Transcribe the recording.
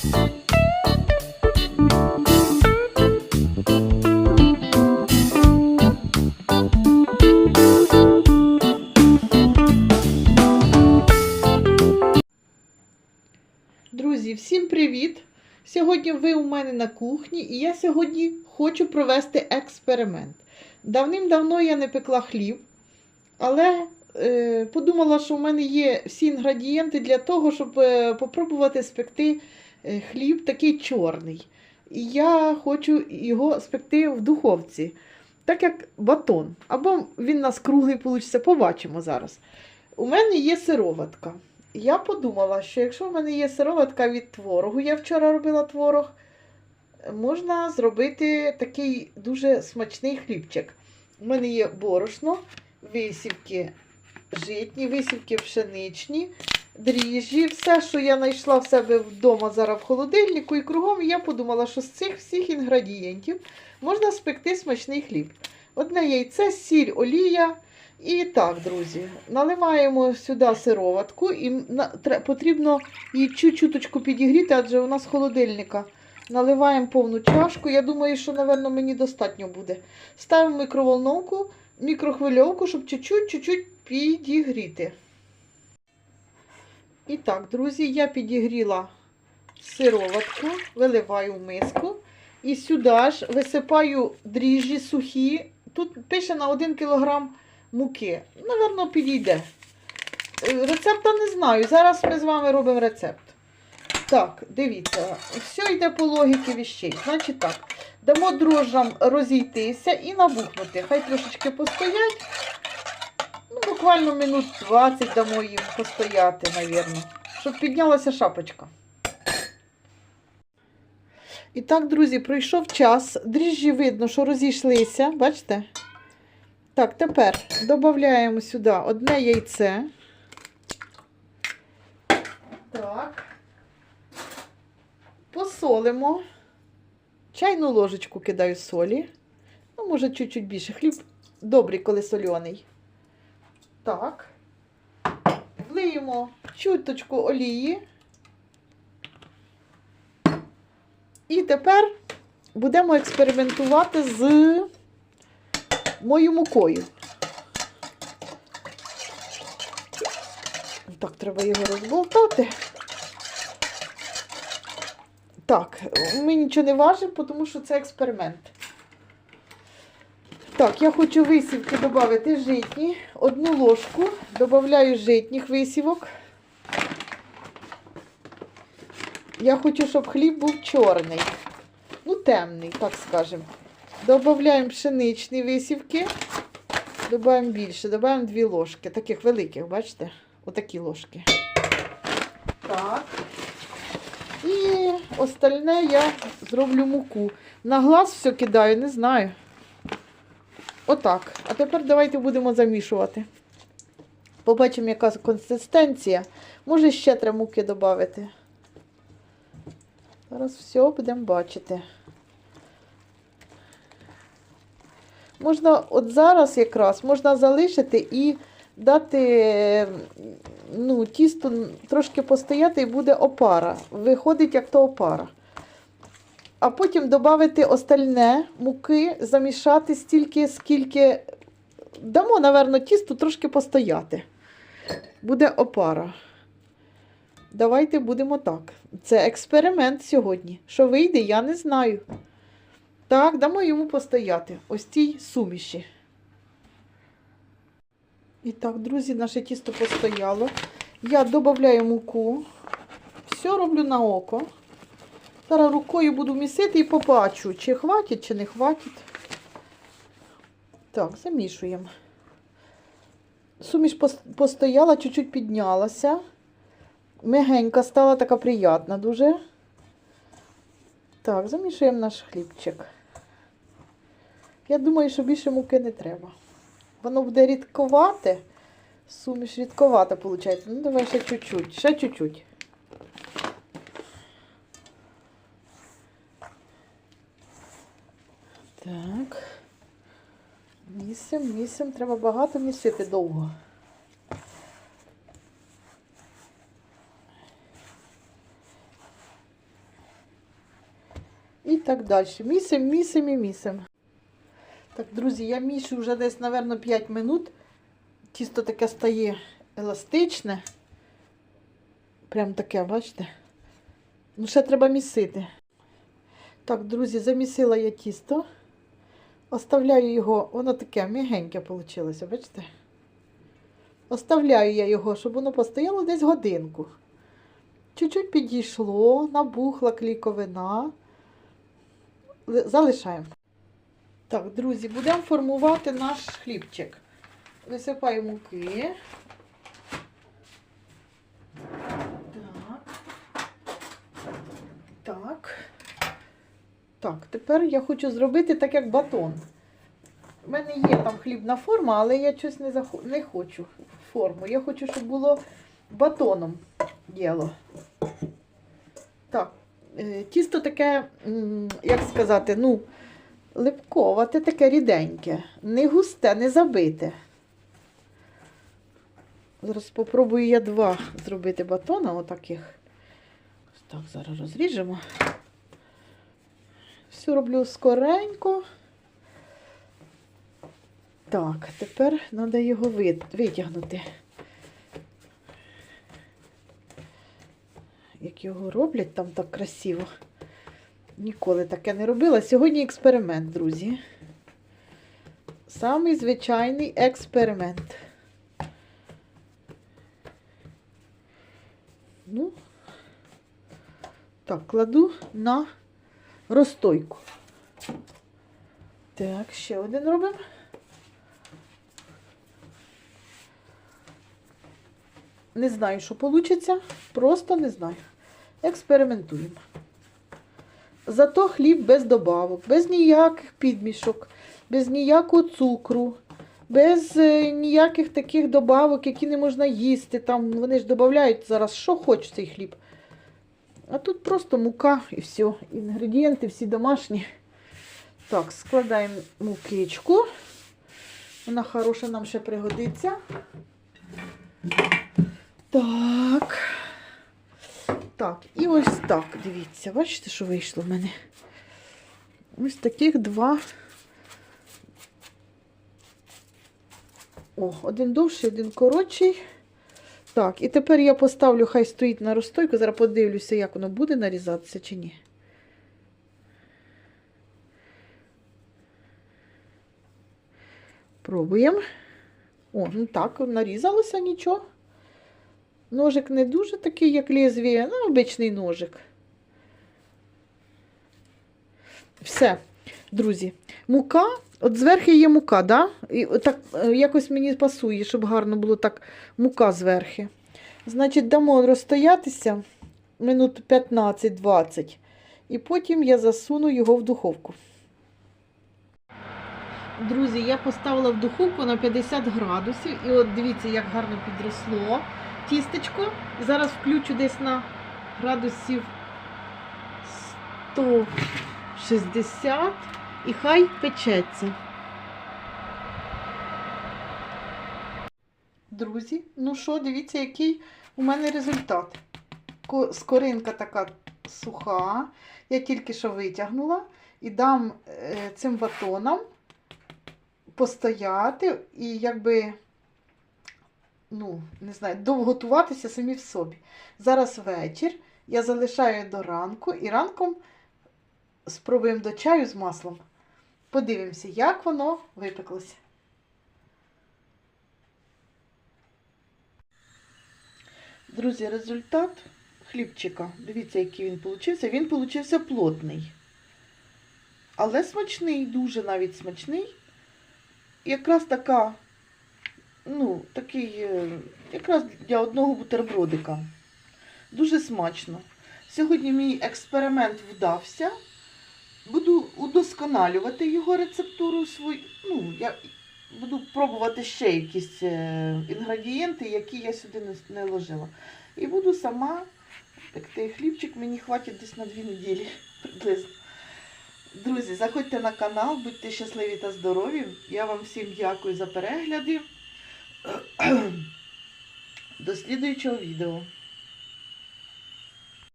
Друзі, всім привіт! Сьогодні ви у мене на кухні, і я сьогодні хочу провести експеримент. Давним-давно я не пекла хліб, але е, подумала, що в мене є всі інгредієнти для того, щоб е, попробувати спекти хліб такий чорний. І я хочу його спекти в духовці, так як батон. Або він у нас круглий вийде, побачимо зараз. У мене є сироватка. Я подумала, що якщо в мене є сироватка від творогу, я вчора робила творог, можна зробити такий дуже смачний хлібчик. У мене є борошно, висівки житні, висівки пшеничні, дріжджі, все, що я знайшла в себе вдома зараз в холодильнику і кругом, я подумала, що з цих всіх інгредієнтів можна спекти смачний хліб. Одне яйце, сіль, олія. І так, друзі, наливаємо сюди сироватку і потрібно її чуть-чуточку підігріти, адже вона з холодильника. Наливаємо повну чашку. Я думаю, що, напевно, мені достатньо буде. Ставимо мікроволновку, мікрохвильовку, щоб чуть-чуть підігріти. І так, друзі, я підігріла сироватку, виливаю в миску. І сюди ж висипаю дріжджі сухі. Тут пише на 1 кг муки. Наверно, підійде. Е, Рецепта не знаю. Зараз ми з вами робимо рецепт. Так, дивіться, все йде по логіки віщей. Значить так, дамо дрожжам розійтися і набухнути. Хай трошечки постоять. Буквально минут 20 дамо їм постояти, мабуть, щоб піднялася шапочка. І так, друзі, пройшов час. Дріжджі видно, що розійшлися. Бачите? Так, тепер додаємо сюди одне яйце. Так. Посолимо. Чайну ложечку кидаю солі. Ну, може, чуть-чуть більше. Хліб добрий, коли сольоний. Так. Влиємо чуточку олії. І тепер будемо експериментувати з мою мукою. Так, треба його розболтати. Так, ми нічого не важимо, тому що це експеримент. Так, я хочу висівки додати житні. Одну ложку додаю житніх висівок. Я хочу, щоб хліб був чорний. Ну, темний, так скажемо. Додаємо пшеничні висівки. Додаємо більше, додаємо дві ложки, таких великих, бачите? Отакі ложки. Так. І остальне я зроблю муку. На глаз все кидаю, не знаю. Отак. А тепер давайте будемо замішувати. Побачимо, яка консистенція. Може, ще треба муки додати. Зараз все будемо бачити. Можна от зараз якраз можна залишити і дати ну, тісто трошки постояти і буде опара. Виходить, як то опара. А потім додати остальне муки, замішати стільки, скільки дамо, напевно, тісту трошки постояти. Буде опара. Давайте будемо так. Це експеримент сьогодні. Що вийде, я не знаю. Так, дамо йому постояти. Ось цій суміші. І так, друзі, наше тісто постояло. Я додаю муку. Все роблю на око. Зараз рукою буду місити і побачу, чи хватить, чи не хватить. Так, замішуємо. Суміш постояла, чуть-чуть піднялася. Мягенька стала така приятна дуже. Так, замішуємо наш хлібчик. Я думаю, що більше муки не треба. Воно буде рідковате. Суміш рідковата, виходить. Ну, давай ще чуть-чуть. Ще чуть-чуть. Так. Місим, місим. Треба багато місити довго. І так далі. Місим, місим і місим. Так, друзі, я мішу вже десь, напевно, 5 минут. Тісто таке стає еластичне. Прям таке, бачите? Ну, ще треба місити. Так, друзі, замісила я тісто. Оставляю його, воно таке м'ягеньке вийшло, бачите? Оставляю я його, щоб воно постояло десь годинку. Чуть-чуть підійшло, набухла кліковина. Залишаємо. Так, друзі, будемо формувати наш хлібчик. Висипаю муки. Так. Так. Так, тепер я хочу зробити так, як батон. У мене є там хлібна форма, але я щось не, захо... не хочу форму. Я хочу, щоб було батоном діло. Так, е, тісто таке, як сказати, ну, липковате, таке ріденьке. Не густе, не забите. Зараз спробую я два зробити батона, отаких. Так, зараз розріжемо. Все роблю скоренько. Так, тепер треба його витягнути. Як його роблять там так красиво. Ніколи таке не робила. Сьогодні експеримент, друзі. Самий звичайний експеримент. Ну, так, кладу на розстойку. Так, ще один робимо. Не знаю, що вийде. Просто не знаю. Експериментуємо. Зато хліб без добавок, без ніяких підмішок, без ніякого цукру, без е, ніяких таких добавок, які не можна їсти. Там вони ж додають зараз, що хочеш цей хліб. А тут просто мука і все. Інгредієнти всі домашні. Так, складаємо мукичку. Вона хороша нам ще пригодиться. Так. Так, і ось так, дивіться, бачите, що вийшло в мене? Ось таких два. О, один довший, один коротший. Так, і тепер я поставлю, хай стоїть на розстойку. Зараз подивлюся, як воно буде нарізатися чи ні. Пробуємо. О, ну так, нарізалося нічого. Ножик не дуже такий, як лезвіє, ну, обичний ножик. Все, друзі. Мука, от зверху є мука, да? І так е, якось мені пасує, щоб гарно було так мука зверху. Значить, дамо розстоятися минут 15-20. І потім я засуну його в духовку. Друзі, я поставила в духовку на 50 градусів. І от дивіться, як гарно підросло тістечко. Зараз включу десь на градусів 160 і хай печеться. Друзі, ну що, дивіться, який у мене результат. Скоринка така суха. Я тільки що витягнула і дам е, цим батонам постояти і якби ну, не знаю, довготуватися самі в собі. Зараз вечір, я залишаю до ранку і ранком спробуємо до чаю з маслом. Подивимося, як воно випеклося. Друзі, результат хлібчика. Дивіться, який він получився. Він получився плотний. Але смачний, дуже навіть смачний. Якраз така ну, такий, е, якраз для одного бутербродика. Дуже смачно. Сьогодні мій експеримент вдався. Буду удосконалювати його рецептуру свою. Ну, я буду пробувати ще якісь е, інгредієнти, які я сюди не, ложила. І буду сама пекти хлібчик, мені хватить десь на дві неділі приблизно. Друзі, заходьте на канал, будьте щасливі та здорові. Я вам всім дякую за перегляди. До слідуючого відео.